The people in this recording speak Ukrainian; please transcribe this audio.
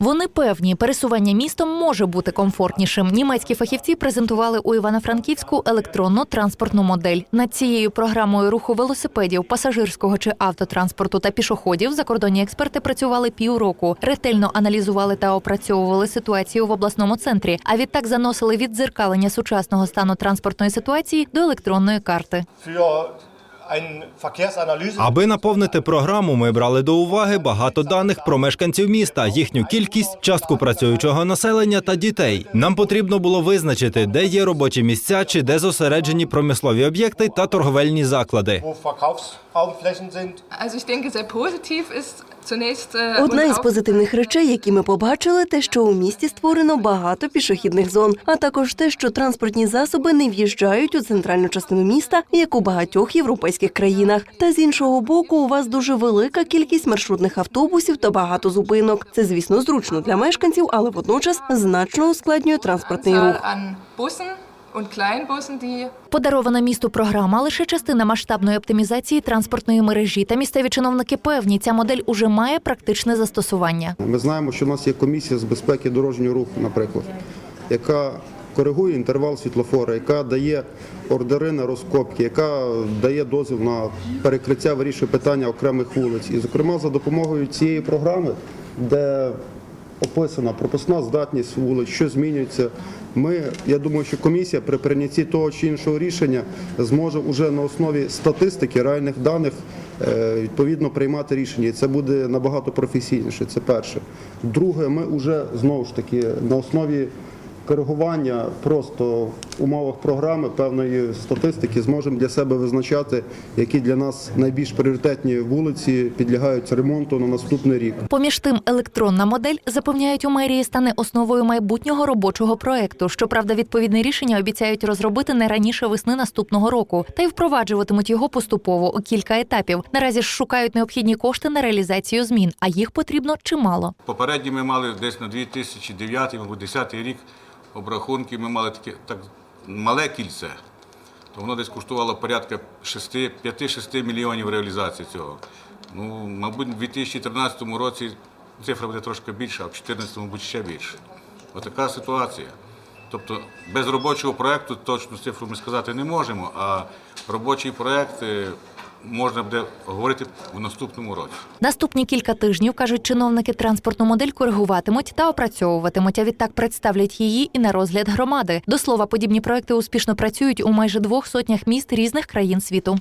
Вони певні, пересування містом може бути комфортнішим. Німецькі фахівці презентували у Івано-Франківську електронну транспортну модель. Над цією програмою руху велосипедів, пасажирського чи автотранспорту та пішоходів закордонні експерти працювали півроку, ретельно аналізували та опрацьовували ситуацію в обласному центрі. А відтак заносили віддзеркалення сучасного стану транспортної ситуації до електронної карти. Аби наповнити програму, ми брали до уваги багато даних про мешканців міста, їхню кількість, частку працюючого населення та дітей. Нам потрібно було визначити, де є робочі місця чи де зосереджені промислові об'єкти та торговельні заклади. Одна із позитивних речей, які ми побачили, те, що у місті створено багато пішохідних зон, а також те, що транспортні засоби не в'їжджають у центральну частину міста, як у багатьох європейських країнах. Та з іншого боку, у вас дуже велика кількість маршрутних автобусів та багато зупинок. Це, звісно, зручно для мешканців, але водночас значно ускладнює транспортний рух. Подарована місту програма лише частина масштабної оптимізації транспортної мережі. Та місцеві чиновники певні, ця модель уже має практичне застосування. Ми знаємо, що в нас є комісія з безпеки дорожнього руху, наприклад, яка коригує інтервал світлофора, яка дає ордери на розкопки, яка дає дозвіл на перекриття, вирішує питання окремих вулиць. І, зокрема, за допомогою цієї програми, де описана пропускна здатність вулиць, що змінюється. Ми, я думаю, що комісія при прийнятті того чи іншого рішення зможе вже на основі статистики, реальних даних е, відповідно приймати рішення. І це буде набагато професійніше. Це перше. Друге, ми вже знову ж таки на основі коригування просто умовах програми певної статистики зможемо для себе визначати, які для нас найбільш пріоритетні вулиці підлягають ремонту на наступний рік. Поміж тим, електронна модель запевняють у мерії стане основою майбутнього робочого проекту. Щоправда, відповідне рішення обіцяють розробити не раніше весни наступного року, та й впроваджуватимуть його поступово у кілька етапів. Наразі ж шукають необхідні кошти на реалізацію змін, а їх потрібно чимало. Попередні ми мали десь на 2009 або 2010 рік обрахунки, ми мали таке так мале кільце. То воно десь коштувало порядка 5-6 мільйонів реалізації цього. Ну, мабуть, у 2013 році цифра буде трошки більша, а в 2014, мабуть, ще більше. Отака ситуація. Тобто без робочого проєкту точну цифру ми сказати не можемо, а робочий проєкт е, можна буде говорити в наступному році. Наступні кілька тижнів кажуть чиновники транспортну модель коригуватимуть та опрацьовуватимуть. А відтак представлять її і на розгляд громади. До слова, подібні проекти успішно працюють у майже двох сотнях міст різних країн світу.